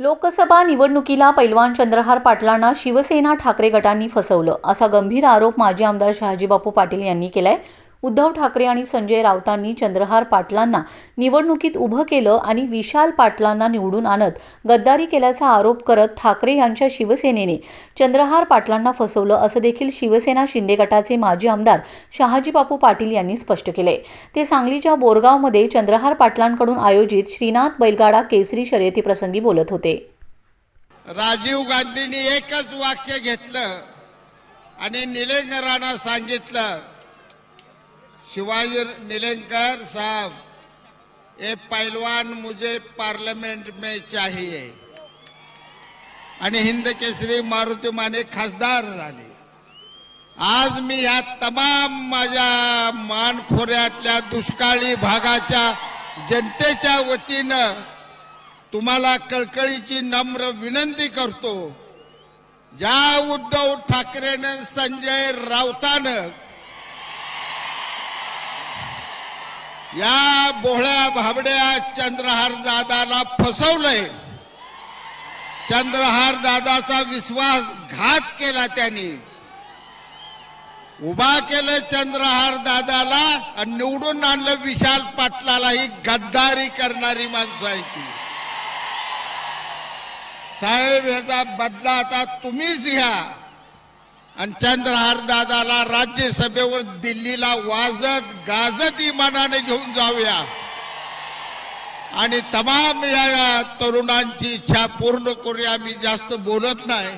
लोकसभा निवडणुकीला पैलवान चंद्रहार पाटलांना शिवसेना ठाकरे गटांनी फसवलं असा गंभीर आरोप माजी आमदार शहाजीबापू पाटील यांनी केलाय. उद्धव ठाकरे आणि संजय राऊतांनी चंद्रहार पाटलांना निवडणुकीत उभं केलं आणि विशाल पाटलांना निवडून आणत गद्दारी केल्याचा आरोप करत ठाकरे यांच्या शिवसेनेने चंद्रहार पाटलांना फसवलं असं देखील शिवसेना शिंदे गटाचे माजी आमदार शहाजीबापू पाटील यांनी स्पष्ट केले. ते सांगलीच्या बोरगावमध्ये चंद्रहार पाटलांकडून आयोजित श्रीनाथ बैलगाडा केसरी शर्यतीप्रसंगी बोलत होते. राजीव गांधींनी एकच वाक्य घेतलं आणि निलेंगरांना सांगितलं शिवाजी निलंकर साहब ये पहलवान मुझे पार्लियामेंट में चाहिए। आणि हिंद केसरी मारुती माने खासदार झाले। आज मी या तमाम माझ्या मानखोऱ्यातल्या दुष्काळी भागाच्या जनतेच्या वतीनं तुम्हाला कळकळीची नम्र विनंती करतो ज्या उद्धव ठाकरेनं संजय राऊतानं या बोहळ्या भाबड्या चंद्रहार दादाला फसवलंय. चंद्रहार दादाचा विश्वासघात केला त्यांनी. उभा केलं चंद्रहार दादाला आणि निवडून आणलं विशाल पाटलाला ही गद्दारी करणारी माणसं आहे ती. साहेब याचा बदला आता तुम्हीच घ्या. आणि चंद्रहार दादाला राज्यसभेवर दिल्लीला वाजत गाजत इमानाने घेऊन जाऊया. आणि तमाम या तरुणांची इच्छा पूर्ण करूया. मी जास्त बोलत नाही.